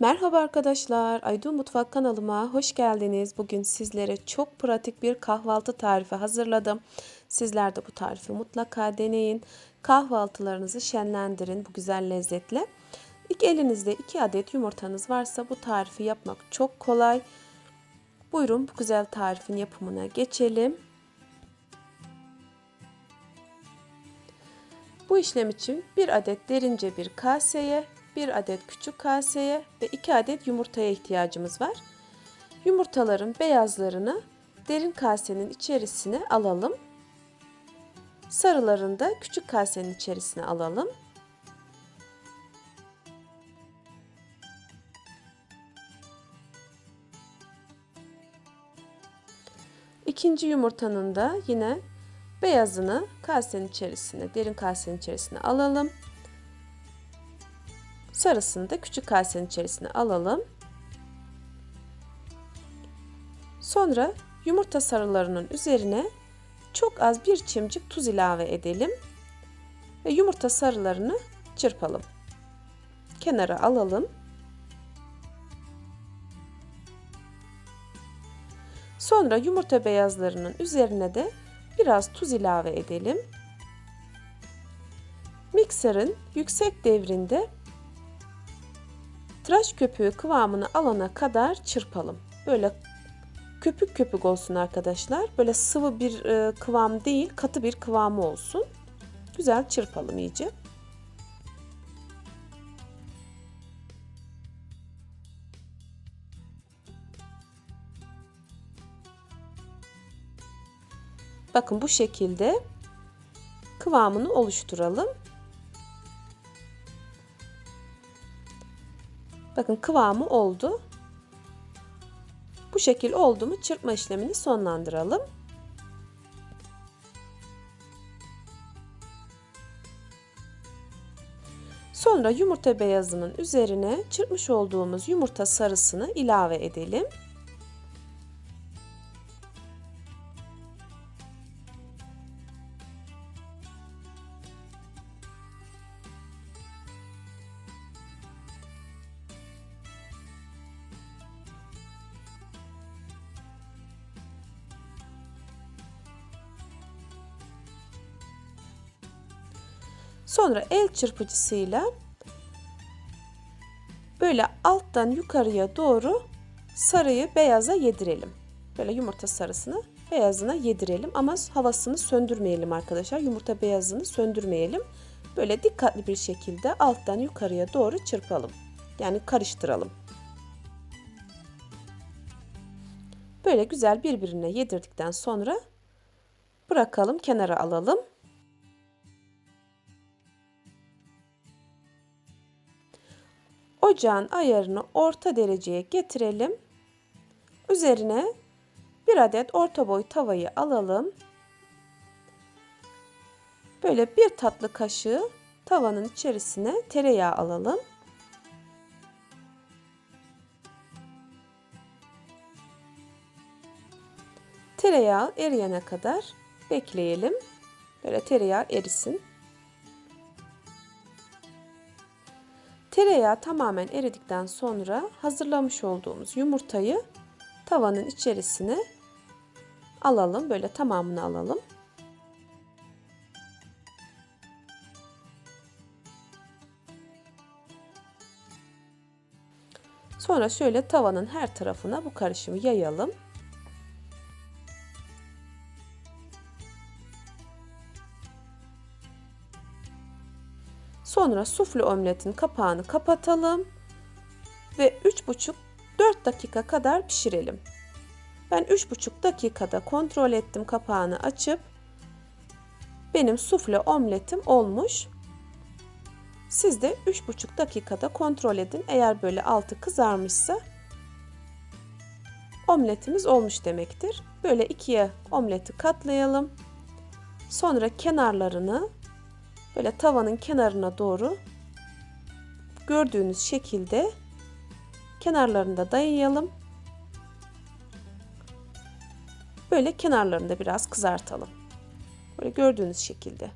Merhaba arkadaşlar, Aydu Mutfak kanalıma hoş geldiniz. Bugün sizlere çok pratik bir kahvaltı tarifi hazırladım. Sizler de bu tarifi mutlaka deneyin. Kahvaltılarınızı şenlendirin bu güzel lezzetle. İlk elinizde 2 adet yumurtanız varsa bu tarifi yapmak çok kolay. Buyurun bu güzel tarifin yapımına geçelim. Bu işlem için bir adet derince bir kaseye 1 adet küçük kaseye ve 2 adet yumurtaya ihtiyacımız var. Yumurtaların beyazlarını derin kasenin içerisine alalım. Sarılarını da küçük kasenin içerisine alalım. İkinci yumurtanın da yine beyazını kasenin içerisine, derin kasenin içerisine alalım. Sarısını da küçük kasenin içerisine alalım. Sonra yumurta sarılarının üzerine çok az bir çimcik tuz ilave edelim. Ve yumurta sarılarını çırpalım. Kenara alalım. Sonra yumurta beyazlarının üzerine de biraz tuz ilave edelim. Mikserin yüksek devrinde Tıraş köpüğü kıvamını alana kadar çırpalım. Böyle köpük köpük olsun arkadaşlar. Böyle sıvı bir e, kıvam değil, katı bir kıvamı olsun. Güzel çırpalım iyice. Bakın bu şekilde kıvamını oluşturalım. Bakın kıvamı oldu. Bu şekil oldu mu çırpma işlemini sonlandıralım. Sonra yumurta beyazının üzerine çırpmış olduğumuz yumurta sarısını ilave edelim. Sonra el çırpıcısıyla böyle alttan yukarıya doğru sarıyı beyaza yedirelim. Böyle yumurta sarısını beyazına yedirelim ama havasını söndürmeyelim arkadaşlar. Yumurta beyazını söndürmeyelim. Böyle dikkatli bir şekilde alttan yukarıya doğru çırpalım. Yani karıştıralım. Böyle güzel birbirine yedirdikten sonra bırakalım, kenara alalım. Ocağın ayarını orta dereceye getirelim. Üzerine bir adet orta boy tavayı alalım. Böyle bir tatlı kaşığı tavanın içerisine tereyağı alalım. Tereyağı eriyene kadar bekleyelim. Böyle tereyağı erisin. Tereyağı tamamen eridikten sonra hazırlamış olduğumuz yumurtayı tavanın içerisine alalım. Böyle tamamını alalım. Sonra şöyle tavanın her tarafına bu karışımı yayalım. Sonra sufle omletin kapağını kapatalım ve 3,5-4 dakika kadar pişirelim. Ben 3,5 dakikada kontrol ettim kapağını açıp benim sufle omletim olmuş. Siz de 3,5 dakikada kontrol edin. Eğer böyle altı kızarmışsa omletimiz olmuş demektir. Böyle ikiye omleti katlayalım. Sonra kenarlarını böyle tavanın kenarına doğru gördüğünüz şekilde kenarlarında dayayalım. Böyle kenarlarında biraz kızartalım. Böyle gördüğünüz şekilde.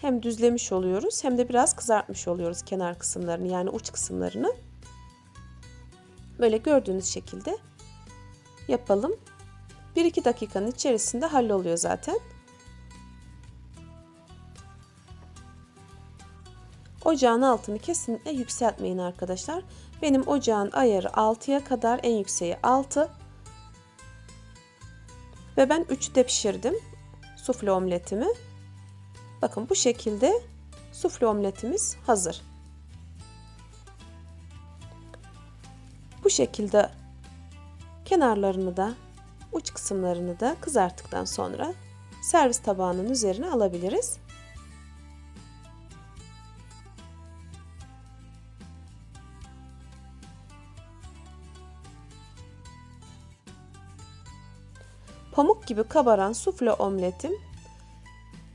Hem düzlemiş oluyoruz hem de biraz kızartmış oluyoruz kenar kısımlarını yani uç kısımlarını. Böyle gördüğünüz şekilde yapalım. 1-2 dakikanın içerisinde halloluyor zaten. Ocağın altını kesinlikle yükseltmeyin arkadaşlar. Benim ocağın ayarı 6'ya kadar en yükseği 6. Ve ben 3'te pişirdim sufle omletimi. Bakın bu şekilde sufle omletimiz hazır. Bu şekilde kenarlarını da uç kısımlarını da kızarttıktan sonra servis tabağının üzerine alabiliriz. Pamuk gibi kabaran sufle omletim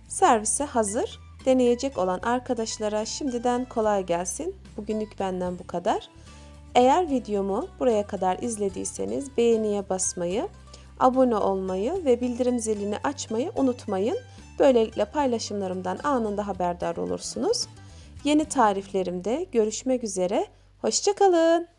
servise hazır. Deneyecek olan arkadaşlara şimdiden kolay gelsin. Bugünlük benden bu kadar. Eğer videomu buraya kadar izlediyseniz beğeniye basmayı, abone olmayı ve bildirim zilini açmayı unutmayın. Böylelikle paylaşımlarımdan anında haberdar olursunuz. Yeni tariflerimde görüşmek üzere. Hoşçakalın.